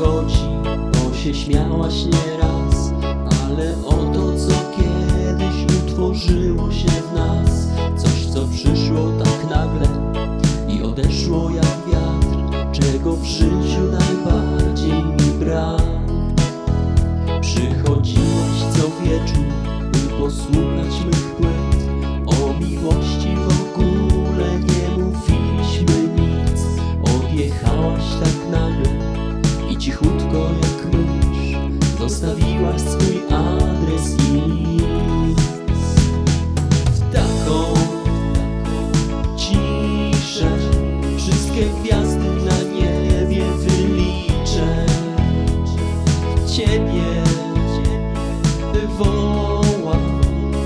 bo się śmiałaś nieraz Ale o to, co kiedyś utworzyło się w nas. Coś, co przyszło tak nagle i odeszło jak wiatr Czego w życiu najbardziej mi brak. Przychodziłaś co wieczór, by posłuchać mych Wszystkie gwiazdy na niebie wyliczę. Ciebie wołam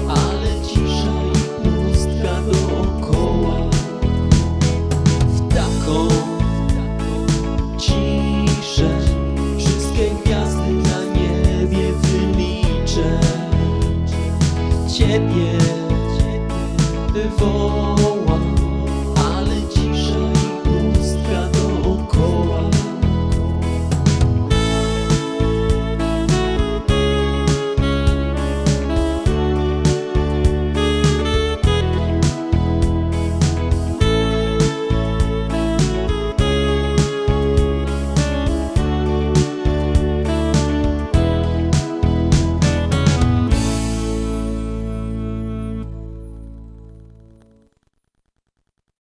Ale cisza i pustka dookoła W taką ciszę Wszystkie gwiazdy na niebie wyliczę. Ciebie wołam